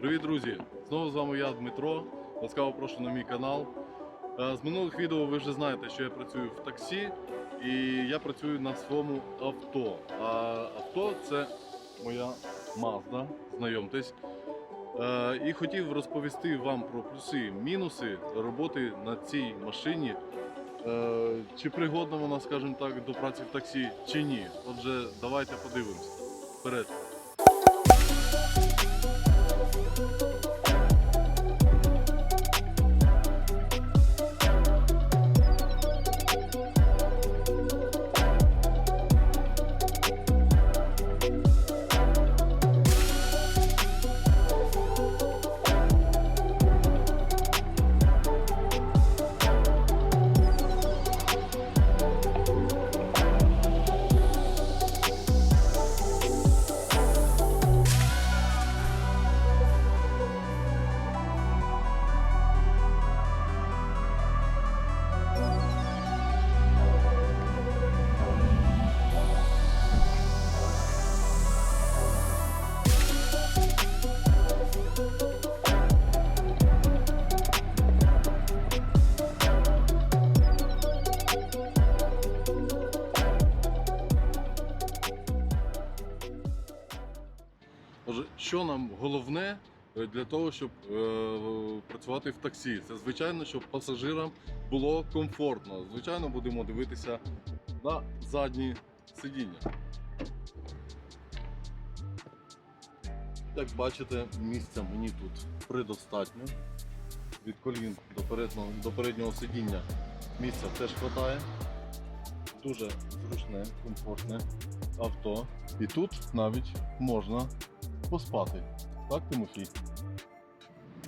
Привіт, друзі! Знову з вами я, Дмитро. Ласкаво прошу на мій канал. Е, З минулих відео ви вже знаєте, що я працюю в таксі і я працюю на своєму авто. А авто це моя Mazda, знайомтесь. Е, І хотів розповісти вам про плюси, мінуси роботи на цій машині. Е, Чи пригодна вона, скажімо так, до праці в таксі, чи ні. Отже, давайте подивимося. Вперед. Що нам головне е, для того, щоб е, працювати в таксі? Це звичайно, щоб пасажирам було комфортно. Звичайно, будемо дивитися на задні сидіння. Як бачите, місця мені тут предостатньо. Від колін до переднього, до переднього сидіння місця теж вистачає. Дуже зручне, комфортне авто. І тут навіть можна поспати. Так, Тимофій?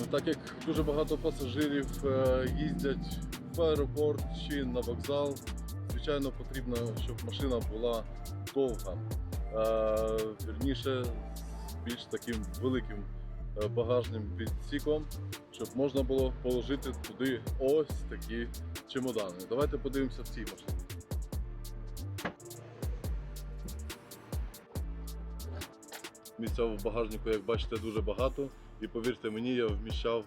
Ну, Так як дуже багато пасажирів е, їздять в аеропорт чи на вокзал, звичайно, потрібно, щоб машина була довга. Е, Вірніше, з більш таким великим е, багажним відсіком, щоб можна було положити туди ось такі чемодани. Давайте подивимося в цій машині. Місця в багажнику, як бачите, дуже багато. І повірте мені, я вміщав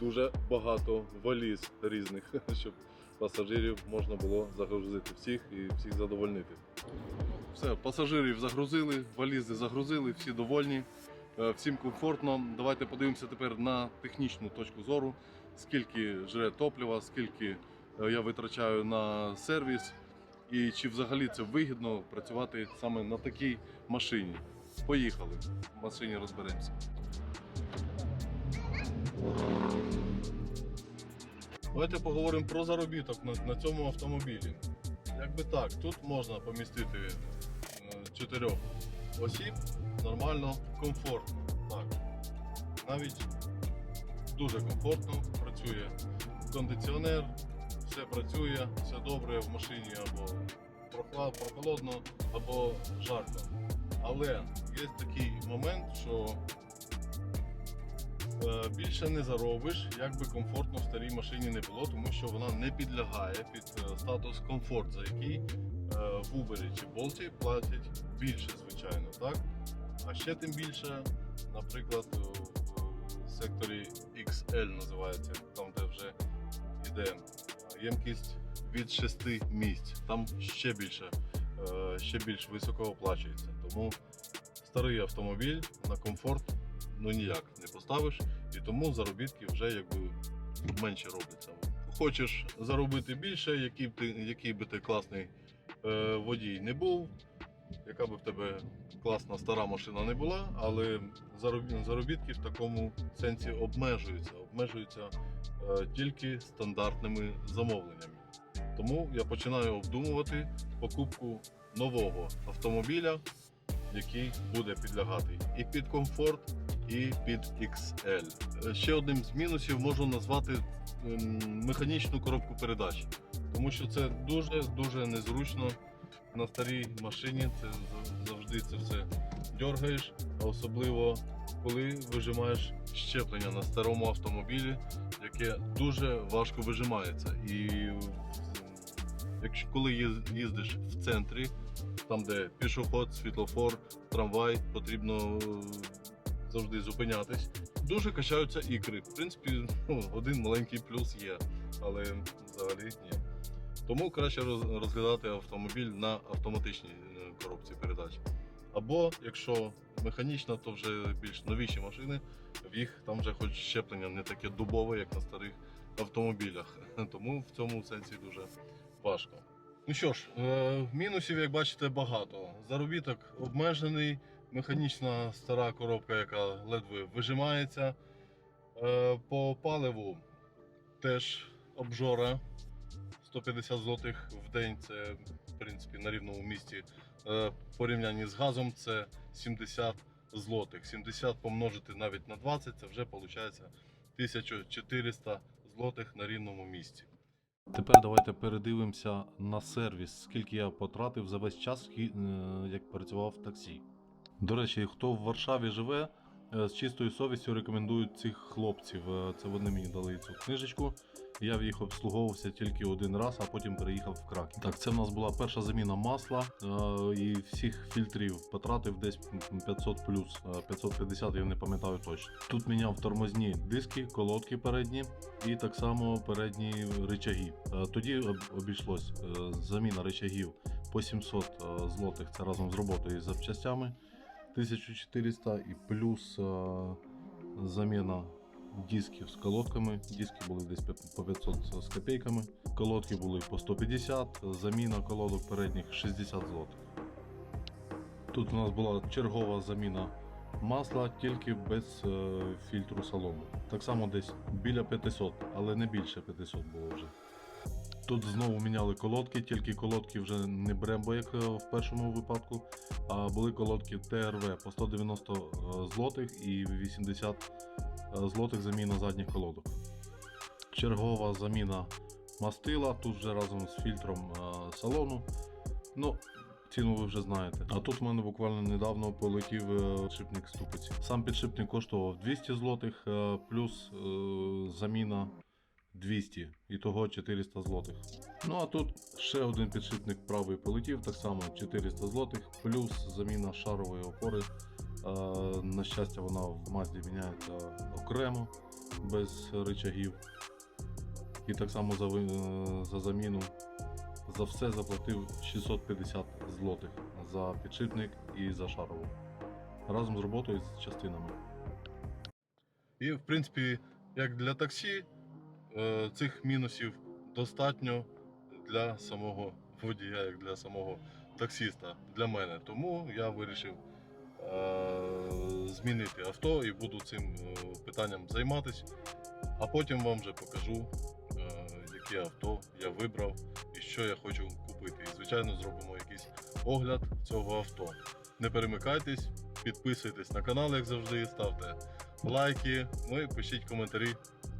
дуже багато валіз різних, щоб пасажирів можна було загрузити всіх і всіх задовольнити. Все, пасажирів загрузили, валізи загрузили, всі довольні, е, всім комфортно. Давайте подивимося тепер на технічну точку зору, скільки жре топлива, скільки е, я витрачаю на сервіс, і чи взагалі це вигідно працювати саме на такій машині. Поїхали, в машині розберемося. Давайте поговоримо про заробіток на, на цьому автомобілі. Якби так, тут можна помістити е, чотирьох осіб нормально, комфортно. Так. Навіть дуже комфортно працює кондиціонер, все працює, все добре в машині або прохолодно, або жарко. Але є такий момент, що е, більше не заробиш, як би комфортно в старій машині не було, тому що вона не підлягає під е, статус комфорт, за який е, в Uber чи Bolt платять більше, звичайно, так? А ще тим більше, наприклад, в секторі XL називається, там де вже йде ємкість від 6 місць. Там ще більше, ще більш високо оплачується. Тому старий автомобіль на комфорт ну ніяк не поставиш, і тому заробітки вже якби менше робляться. Хочеш заробити більше, який б ти, який би ти класний е, водій не був, яка би в тебе класна стара машина не була, але заробітки в такому сенсі обмежуються, обмежуються е, тільки стандартними замовленнями. Тому я починаю обдумувати покупку нового автомобіля, який буде підлягати і під комфорт, і під XL. Е, Ще одним з мінусів можу назвати ем, механічну коробку передач, тому що це дуже дуже незручно на старій машині. Це завжди це все дергаєш, а особливо коли вижимаєш щеплення на старому автомобілі, яке дуже важко вижимається. І якщо коли їздиш в центрі, там де пішоход, світлофор, трамвай, потрібно е, завжди зупинятись. дуже качаються ікри. В принципі, ну, один маленький плюс є, але взагалі ні. Тому краще розглядати автомобіль на автоматичній е, коробці передач. Або якщо механічна, то вже більш новіші машини, в їх там вже хоч щеплення не таке дубове, як на старих автомобілях. Тому в цьому сенсі дуже важко. Ну що ж, е, мінусів, як бачите, багато. Заробіток обмежений, механічна стара коробка, яка ледве вижимається. Е, По паливу теж обжора 150 злотих в день. Це в принципі на рівному місці. Е, порівнянні з газом це 70 злотих. 70 помножити навіть на 20, це вже виходить 1400 злотих на рівному місці. Тепер давайте передивимося на сервіс, скільки я потратив за весь час, е, як працював в таксі. До речі, хто в Варшаві живе, е, з чистою совістю рекомендую цих хлопців. Е, Це вони мені дали цю книжечку. Я їх обслуговувався тільки один раз, а потім переїхав в Краків. Так, це в нас була перша заміна масла е, і всіх фільтрів потратив десь 500 плюс, е, 550, я не пам'ятаю точно. Тут міняв тормозні диски, колодки передні і так само передні рычаги. Е, Тоді обійшлось е, заміна рычагів по 700 е, злотих, це разом з роботою і запчастями. 1400 і плюс е, заміна дисків з колодками. Диски були десь по 500 з копійками. Колодки були по 150, заміна колодок передніх 60 злотих. Тут у нас була чергова заміна масла тільки без е, фільтру солому. Так само десь біля 500, але не більше 500 було вже. Тут знову міняли колодки, тільки колодки вже не Брембо, як е, в першому випадку, а були колодки ТРВ по 190 е, злотих і 80 е, злотих заміна задніх колодок. Чергова заміна мастила, тут вже разом з фільтром салону. Ну, ціну ви вже знаєте. А тут в мене буквально недавно полетів підшипник ступиці. Сам підшипник коштував 200 злотих, плюс заміна 200, і того 400 злотих. Ну а тут ще один підшипник правий полетів, так само 400 злотих, плюс заміна шарової опори. Е, на щастя, вона в Мазді міняється окремо, без рычагів. І так само за, е, за заміну за все заплатив 650 злотих за підшипник і за шарову. Разом з роботою з частинами. І, в принципі, як для таксі, цих мінусів достатньо для самого водія, як для самого таксіста, для мене. Тому я вирішив е, змінити авто і буду цим е, питанням займатися. А потім вам вже покажу, е, яке авто я вибрав і що я хочу купити. І, звичайно, зробимо якийсь огляд цього авто. Не перемикайтесь, підписуйтесь на канал, як завжди, ставте лайки, ну і пишіть коментарі.